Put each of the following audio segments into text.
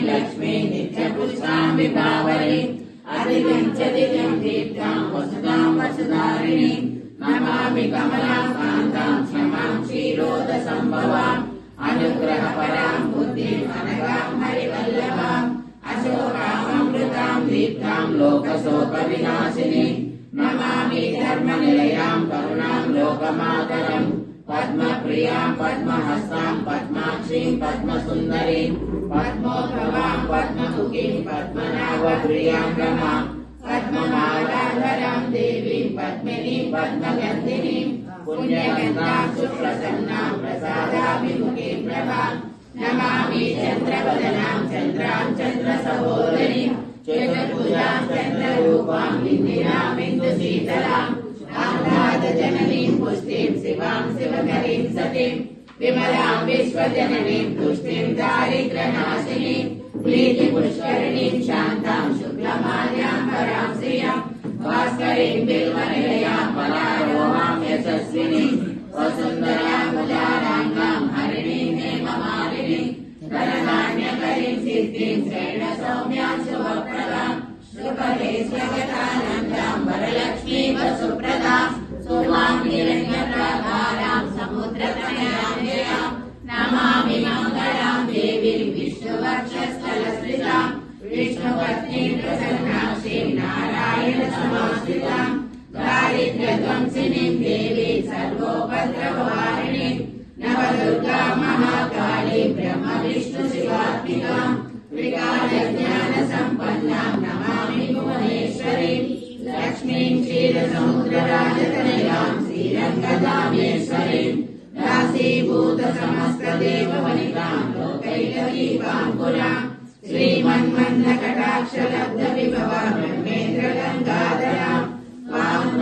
लक्ष्मी नित्यपुरुषाम् अधिपञ्च दीप्तां वसुताम् वसुधारिणी। नमामि कमलां कान्तां क्षमां क्षीरोदसम्भवाम्। अनुग्रहपरां बुद्धिम् अनगां हरिवल्लभाम्। अशोकामृतां दीप्तां लोकशोकविनाशिनी। नमामि धर्मनिलयां करुणां लोकमातरम्। पद्मप्रियाँ, पद्महस्तां, पद्माक्षीं, पद्मसुन्दरीं, पद्मोद्भवां, पद्ममुखीं, पद्मनाभप्रियाँ रमां पद्ममालाधरां देवीं, पद्मिनीं, पद्मगन्धिनीं, पुण्यगन्धां, सुप्रसन्नां, प्रसादाभिमुखीं प्रभां नमामि चन्द्रवदनां, चन्द्रां चन्द्रसहोदरीं, चतुर्भुजां चन्द्ररूपां निन्दिनां बिन्दुशीतलां, आह्लादजननीं, पुष्टिं सुन्दरीं सतीम् विमलां विश्वजननीं तुष्टिं दारिद्र्यनाशिनीं, प्रीतिपुष्करिणीं, शान्तां शुक्लमाल्यां परां श्रियाँ, भास्करीं, बिल्वनिलयां परारोहां यशस्विनीं वसुन्दरां मुदाराङ्गां हरिणीं, हेममालिनीं धनधान्यकरीं सिद्धिं, श्रेणसौम्यां, शुभप्रदां सुपदे स्वगतानन्दां वरलक्ष्मी पत्नीं प्रसन्नाक्षीं नारायणसमाश्रिताम् कारिद्रंसिनीं देवी सर्वोपद्रववाहि नवदुर्गा महाकाले ब्रह्मविष्णशिवात्कां त्रिकाल ज्ञानसम्पन्ना नमामि भुवनेश्वरीम् लक्ष्मीम् क्षीरसमुद्रराजतनयाम् श्रीरङ्गदामेश्वरीम् कदामेश्वरी दासीभूत श्रीमन्मन्दकट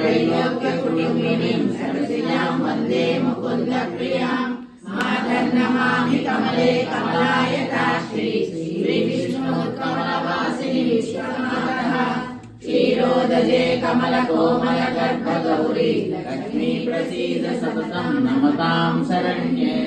त्रैलोक्यकुटुम्बिनीम् सरसिजाम् वंदे मुकुन्दप्रियाम् मातर्नमामि कमले कमलायताश्री श्रीविष्णोत्कमलवासिनि विश्वनाथः क्षीरोदजे कमलकोमलगर्भगौरी लक्ष्मीप्रसीद सततम् नमताम् शरण्ये